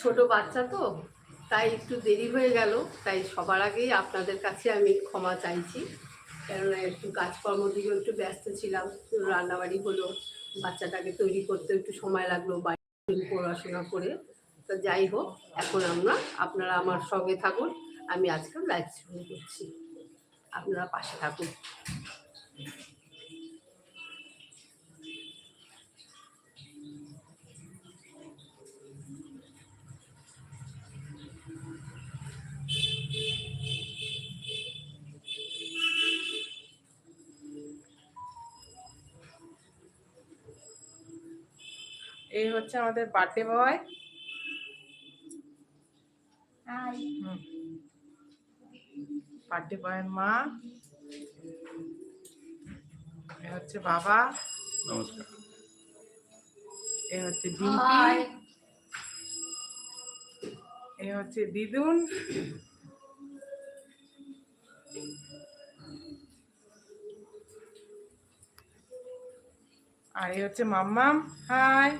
ছোট বাচ্চা তো, তাই একটু দেরি হয়ে গেল। তাই সবার আগেই আপনাদের কাছে আমি ক্ষমা চাইছি। কেননা একটু কাজকর্ম দিকে একটু ব্যস্ত ছিলাম, রান্নাবাড়ি হলো, বাচ্চাটাকে তৈরি করতে একটু সময় লাগল বাড়ি পড়াশোনা করে। তো যাই হোক, এখন আমরা, আপনারা আমার সঙ্গে থাকুন, আমি আজকে লাইভ শুরু করছি। আপনারা পাশে থাকুন। এই হচ্ছে আমাদের বার্থডে বয় বার্থডে বয়ের মা। এ হচ্ছে বাবা। নমস্কার। এ হচ্ছে ডিম্পি। এ হচ্ছে দিদুন। আর এ হচ্ছে মাম্মাম। হাই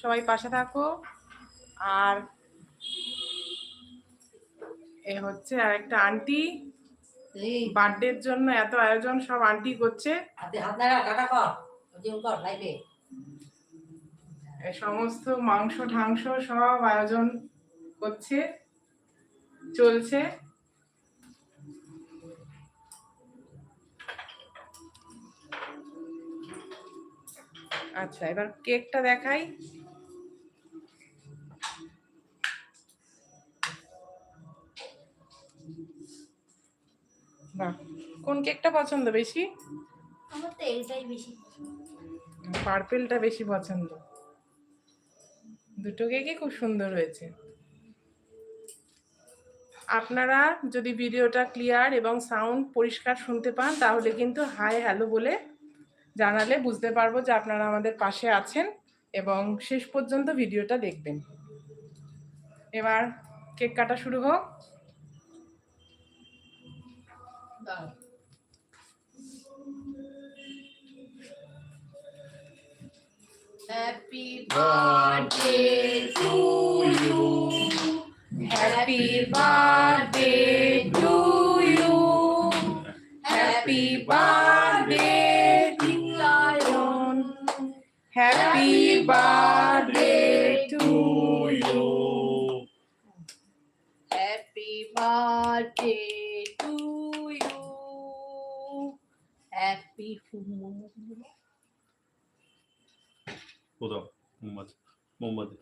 সবাই পাশে থাকো। আর এ হচ্ছে আরেকটা আন্টি। এই। বার্থডের জন্য এত আয়োজন সব আন্টি করছে। সমস্ত মাংস ঠাংস সব আয়োজন করছে চলছে। আচ্ছা এবার কেকটা দেখাই। বাহ। কোন কেকটা পছন্দ বেশি? আমার তো এইটাই বেশি পার্পেলটা বেশি পছন্দ। দুটো কেকই খুব সুন্দর হয়েছে। আপনারা যদি ভিডিওটা ক্লিয়ার এবং সাউন্ড পরিষ্কার শুনতে পান তাহলে কিন্তু হাই হ্যালো বলে জানালে বুঝতে পারব যে আপনারা আমাদের পাশে আছেন এবং শেষ পর্যন্ত ভিডিওটা দেখবেন। এবার কেক কাটা শুরু হোক। Happy birthday to you. Happy birthday to you. Happy birthday to Lion. Happy birthday to you. Happy birthday Happy কোথাও? মোমবাতি মোমবাতি।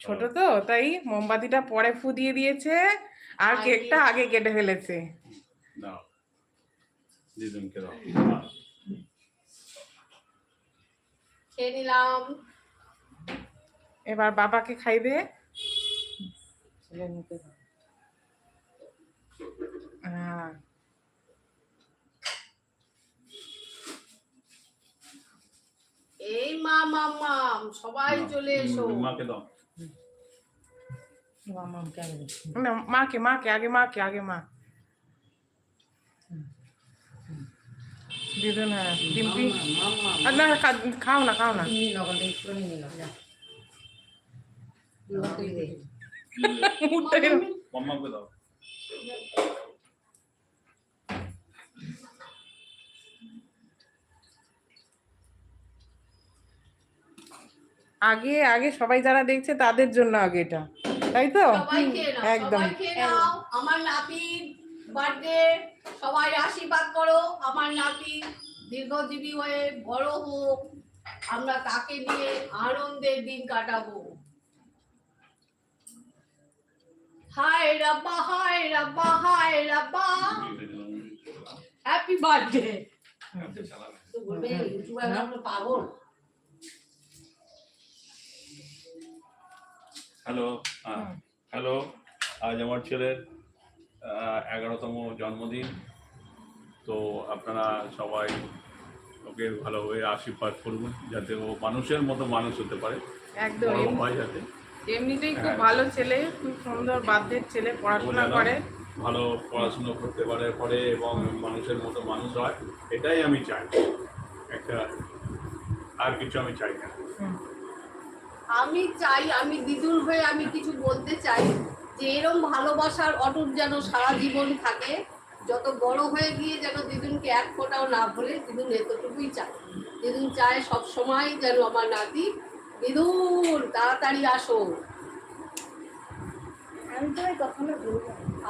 ছোট তো তাই মোমবাতিটা পরে ফু দিয়ে দিয়েছে আর কেকটা আগে কেটে ফেলেছে। দাও। দিদুনকে দাও। খেয়ে নিলাম। এবার বাবাকে খাইবে হ্যাঁ। এই মা মামাম সবাই চলে এসো মাকে দাও না, মাকে মাকে আগে মাকে আগে মা দিদুন হ্যাঁ ডিম্পি না খাও না খাও না নিয়ে নাও ওখান থেকে নিয়ে নাও যা দুটো তুই দে মুখটা এরম। মাম্মাকে দাও আগে আগে সবাই যারা দেখছে তাদের জন্য আগে এটা। তাই তো? একদম। আমার নাতির বার্থডে সবাই আশীর্বাদ করো। আমার নাতি দীর্ঘজীবী হয়ে বড় হোক আমরা তাকে নিয়ে আনন্দের দিন কাটাবো। হায় রাব্বা হায় রাব্বা হায় রাব্বা। হ্যাপি বার্থডে তো হ্যালো হ্যাঁ হ্যালো আজ আমার ছেলের এগারোতম জন্মদিন। তো আপনারা সবাই ওকে ভালোভাবে আশীর্বাদ করবেন যাতে ও মানুষের মতো মানুষ হতে পারে একদম। হয় যাতে। এমনিতেই খুব হ্যাঁ। ভালো ছেলে খুব সুন্দর বাদ্যের ছেলে পড়াশোনা করে। ভালো পড়াশুনো করতে পারে পরে এবং মানুষের মতো মানুষ হয় এটাই আমি চাই। একটা আর কিছু আমি চাই না। আমি চাই আমি দিদুর হয়ে আমি কিছু বলতে চাই যে এরম ভালোবাসার অটুট যেন সারা জীবন থাকে যত বড় হয়ে গিয়ে যেন দিদুনকে এক ফোঁটাও না ভুলে দিদুন এতটুকুই চায়। দিদুন চায় সব সময় যেন আমার নাতি দিদুন তাড়াতাড়ি আসো। আমি কখনো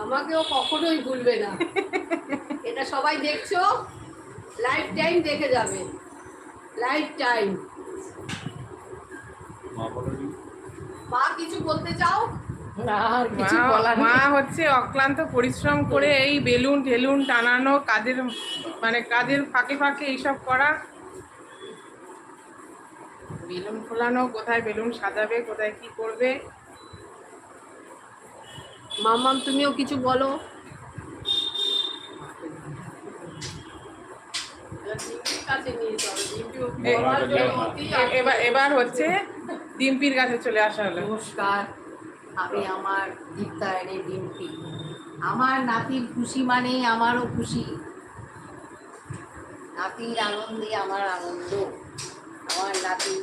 আমাকেও কখনোই ভুলবে না। এটা সবাই দেখছ? লাইফ টাইম দেখে যাবে। লাইফ টাইম মা কিছু বলতে চাও? না আর কিছু মা- বলার মা নেই। হচ্ছে অক্লান্ত পরিশ্রম করে এই বেলুন টেলুন টানানো কাজের মানে কাজের ফাঁকে ফাঁকে এইসব করা। বেলুন ফোলানো কোথায় বেলুন সাজাবে কোথায় কি করবে? মামাম তুমিও কিছু বলো। এবার এবার হচ্ছে ডিম্পির কাছে চলে আসা হলো। নমস্কার আমি আমার দীপ্তায়নের ডিম্পি। আমার নাতির খুশি মানেই আমারও খুশি। নাতির আনন্দে আমার আনন্দ। আমার নাতি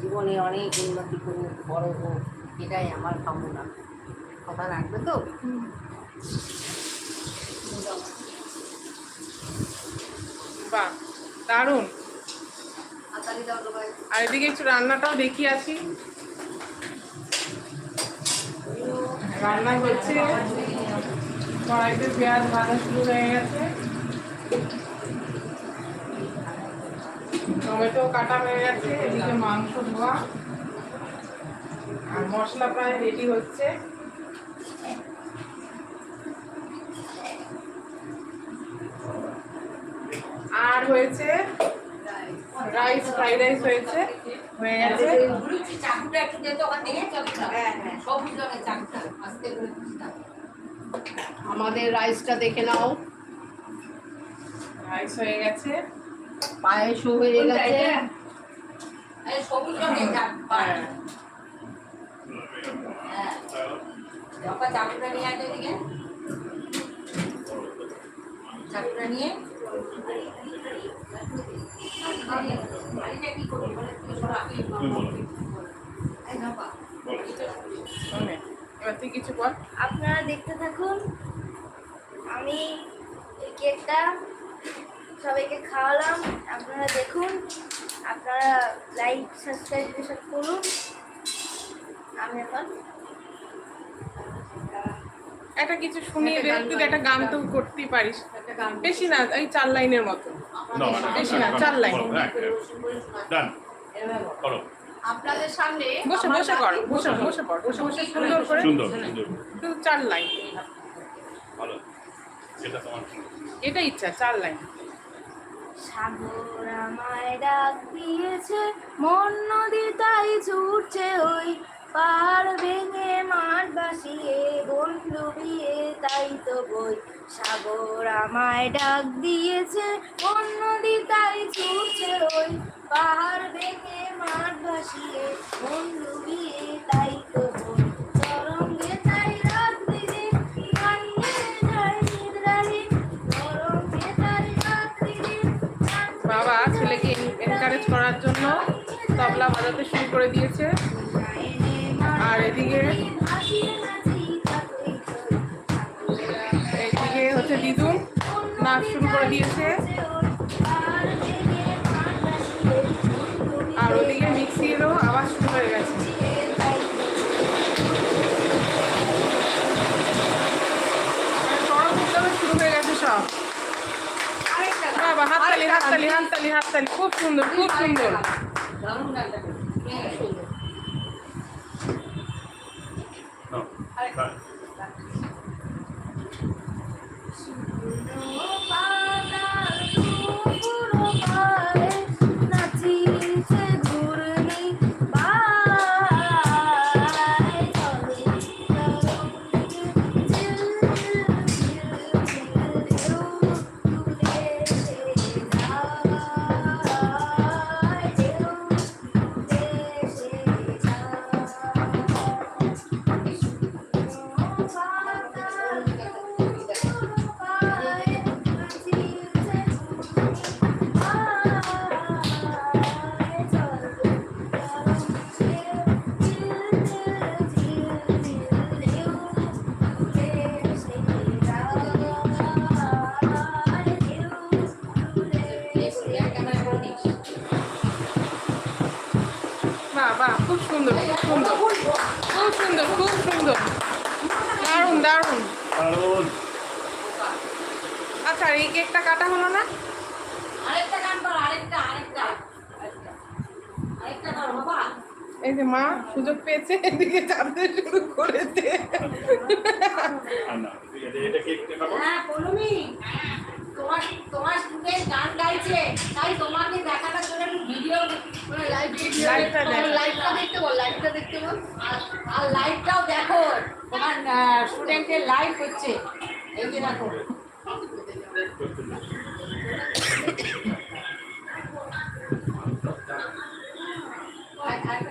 জীবনে অনেক উন্নতি করুক বড় হোক এটাই আমার কামনা। কথা রাখবে তো? বাহ দারুণ। আর এদিকে একটু রান্নাটাও দেখি আছি রান্না হচ্ছে। কড়াইতে পেঁয়াজ ভাজা শুরু হয়ে গেছে। টমেটো কাটা হয়ে গেছে, এদিকে মাংস ধোয়া। আর মশলা প্রায় রেডি হচ্ছে। আর হয়েছে রাইস ফ্রাইড রাইস হয়েছে হয়ে গেছে। চাকুটা একটু দে তো ওখান থেকে হ্যাঁ হ্যাঁ সবুজ রঙের চাকুটা আস্তে করে আমাদের রাইসটা দেখে নাও। রাইস হয়ে গেছে। পায়েসও হয়ে গেছে। এই সবুজ রঙের চাকুটা হ্যাঁ। হ্যাঁ চাকুটা নিয়ে আসো এদিকে। চাকুটা নিয়ে। আপনারা দেখতে থাকুন। আমি এই কেকটা সবাইকে খাওয়ালাম। আপনারা দেখুন। আপনারা লাইক সাবস্ক্রাইব এসব করুন। আমি এখন একটা কিছু শুনিয়ে একটা গান তুই একটা গান তো করতেই পারিস। বেশি না এই চার লাইনের মতো। না বেশি না, চার লাইন। ডান। করো আপনাদের সামনে বসে আমার বসে কর বসে বসে। পড় বসে বসে। সুন্দর করে। সুন্দর সুন্দর। শুধু চার লাইন। ভালো এটা তোমার এটা ইচ্ছা চার লাইন। সাগর আমায় ডাক দিয়েছে মন নদী তাই ছুটছে ওই পার ভেঙে মাঠ বাসিয়ে বন্ধু বিয়ে তাই তো বই। সাগর আমায় ডাক দিয়েছে নদী তাই ছুটছে ওই পাহাড় ভেঙে মাঠ ভাসিয়ে বন্ধু বিয়ে তাই তো বই। তরঙ্গে তাই রাত দিনে ভাঙে যায় নিদ্রাহীন তরঙ্গে তাই রাত দিনে বাবা ছেলেকে এনকারেজ করার জন্য তবলা বাজাতে শুরু করে দিয়েছে। আর এদিকে? এইদিকে হচ্ছে দিদুন নাচ শুরু করে দিয়েছে। আর ওদিকে মিক্সিরও আওয়াজ শুরু হয়ে গেছে। শুরু হয়ে গেছে সব। হাততালি হাততালি হাততালি হাততালি। খুব সুন্দর খুব সুন্দর দারুণ গানটা হ্যাঁ সুন্দর নাও, হ্যাঁ। কেকটা কাটা হলো না? আরেকটা গান করো আরেকটা আরেকটা আরেকটা। আরেকটা বাবা। এই যে মা সুযোগ পেয়েছে এদিকে চাপতে শুরু করেছে। হ্যাঁ তোমার তোমার স্টুডেন্ট গান গাইছে তাই তোমাকে দেখানোর জন্য একটু ভিডিও লাইভ লাইভটা লাইভটা দেখতে বল লাইভটা দেখতে বল। আর লাইভটাও দেখো। তোমার স্টুডেন্টের লাইভ হচ্ছে। এই যে দেখো।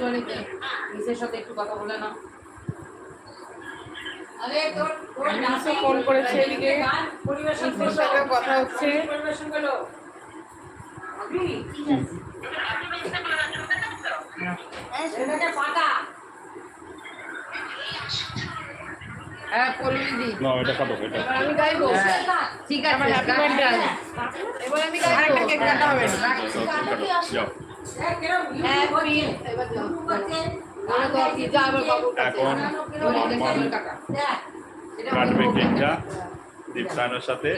চলে কি নিজের সাথে একটু কথা বলে না হ্যাঁ ঠিক আছে এখন কাটবে কেকটা দীপসায়নের সাথে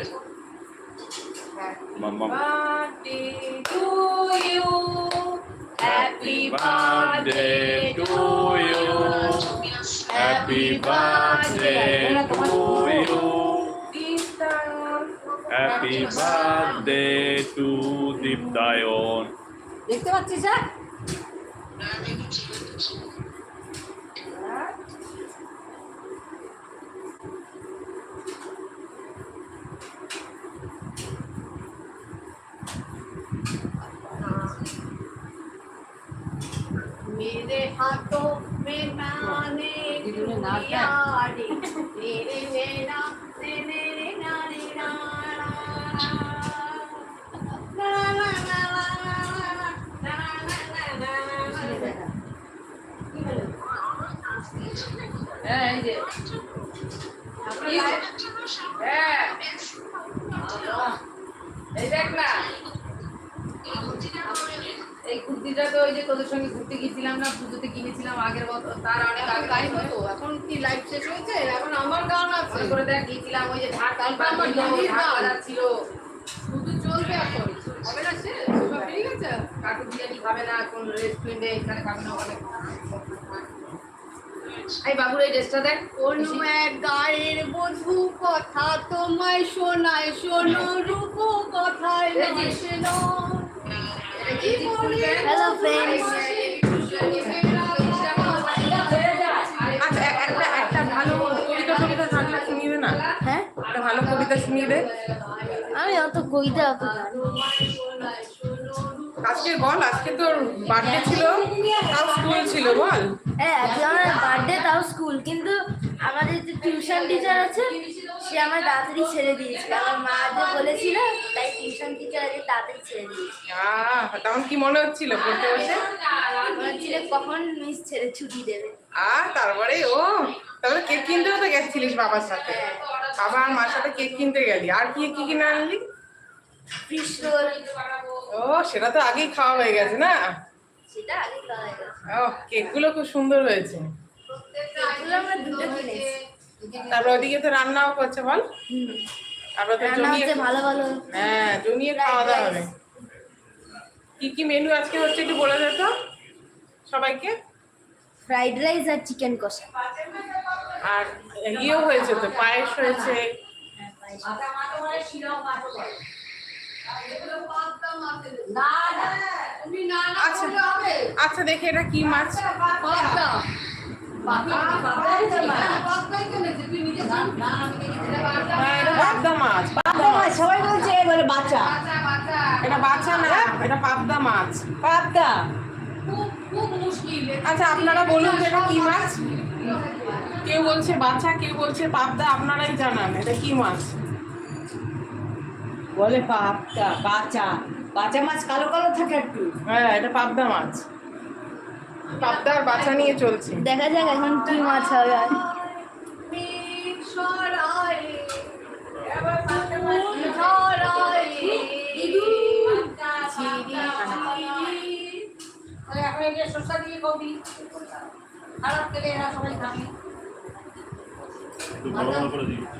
Happy birthday to you. Happy birthday to you. Happy birthday to Deep Dion. দেখতে পাচ্ছিস হ্যাঁ मेरे हाथों में नाने दीदी ने হ্যাঁ এই যে। হ্যাঁ। এই দেখ না। এই কুর্তিটা তো ওই যে তোদের সঙ্গে ঘুরতে গেছিলাম না পুজোতে কিনেছিলাম আগের বছর তার অনেক আগে গাইবো তো এখন কি লাইভ শেষ হয়েছে? এখন আমার গান আছে। করে দেখ গেছিলাম ওই যে ঢাক শুধু চলবে এখন। হবে না শেষ? ঠিক আছে? কাকু বিরিয়ানি খাবে না কোন রেস্টুরেন্টে এখানে খাবে না ওখানে। এই বাবুর এই ড্রেসটা দেখ। কোন এক গায়ের বধু কথা তোমায় শোনায় শোনো রূপ কথায় friends. আচ্ছা একটা একটা ভালো কবিতা কবিতা শুনিয়ে দে না? হ্যাঁ? একটা ভালো কবিতা শুনিয়ে দে আমি অত কইতে অত আজকে বল আজকে তোর বার্থডে ছিল? তাও স্কুল ছিল বল। হ্যাঁ আজকে আমার বার্থডে তাও স্কুল কিন্তু আমাদের যে টিউশন টিচার আছে সে আমার তাড়াতাড়ি ছেড়ে দিয়েছিল। আমার মা যে বলেছিল তাই টিউশন টিচার আজকে তাড়াতাড়ি ছেড়ে দিয়েছিল আহ, তখন কি মনে হচ্ছিল পড়তে বসে? মনে হচ্ছিল কখন মিস ছেড়ে ছুটি দেবে। আর তারপরে ও তারপরে কেক কিনতেও তো গেছিলিস বাবার সাথে? বাবা আর মার সাথে কেক কিনতে গেলি। আর কি কি কিনে আনলি? ফিশ রোল ও সেটা তো আগেই খাওয়া হয়ে গেছে না? সেটা আগে খাওয়া হয়ে গেছে। ও কেকগুলো খুব সুন্দর হয়েছে। এগুলো আমরা দুটো কিনেছি। তারপর ওদিকে তো রান্নাও করছে বল। তারপর তো জমিয়ে ভালো ভালো। হ্যাঁ জমিয়ে খাওয়া দাওয়া হবে। কি কি মেনু আজকে হচ্ছে একটু বলে দে তো সবাইকে? ফ্রাইড রাইস আর চিকেন কষা। আর ইয়েও হয়েছে তো পায়েস হয়েছে। আচ্ছা। আচ্ছা দেখি এটা কি মাছ? হ্যাঁ পাবদা মাছ। পাবদা মাছ। সবাই বলছে বলে বাচ্চা। এটা বাচ্চা। না এটা পাবদা মাছ। পাবদা। আচ্ছা আপনারা বলুন এটা কি মাছ। কেউ বলছে বাচ্চা কেউ বলছে পাবদা আপনারাই জানান এটা কি মাছ? বলে পাবদা বাঁচা বাঁচা মাছ কালো কালো থাকে একটু। হ্যাঁ এটা পাবদা মাছ। পাবদা আর বাছা নিয়ে চলছে। দেখা যাক এখন কি মাছ হবে। আর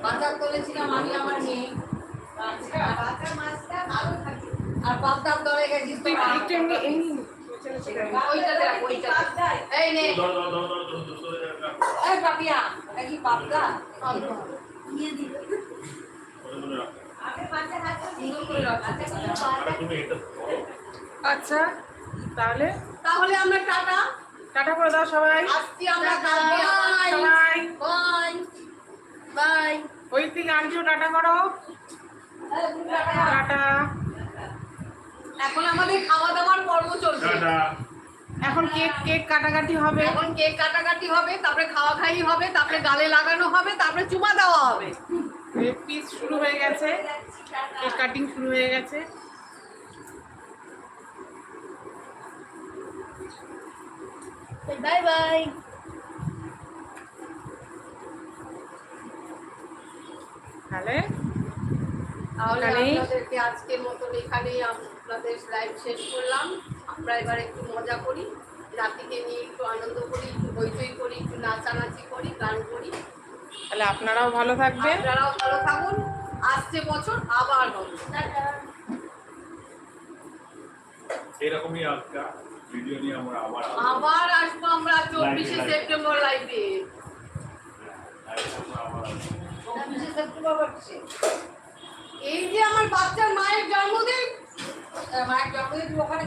বাজার করেছিলাম আমি আমার মেয়ে। আচ্ছা তাহলে? তাহলে আমরা টাটা। টাটা করে দাও সবাই। আমরা বাই বাই ওই থেকে আনছো টাটা করো। টাটা। এখন আমাদের খাওয়া দাওয়ার পর্ব চলছে। এখন কেক কেক কাটাকাটি হবে। এখন কেক কাটাকাটি হবে তারপরে খাওয়া খাই হবে তারপরে গালে লাগানো হবে তারপরে চুমা দেওয়া হবে। পিস শুরু হয়ে গেছে। কেক কাটিং শুরু হয়ে গেছে। বাই বাই তাহলে তাহলে আপনাদেরকে আজকের মতন এখানেই আপনাদের লাইভ শেষ করলাম। আমরা এবার একটু মজা করি রাতিকে নিয়ে একটু আনন্দ করি একটু হইচই করি একটু নাচানাচি করি গান করি। তাহলে আপনারাও ভালো থাকবেন। আপনারাও ভালো থাকুন। আসছে বছর আবার হবে এরকমই একটা ভিডিও নিয়ে আমরা আবার আসব। আবার আসব আমরা চব্বিশে Live, live. সেপ্টেম্বর লাইভে। চব্বিশে সেপ্টেম্বর হচ্ছে এই যে আমার বাচ্চার মায়ের জন্মদিন মায়ের জন্মদিন ওখানে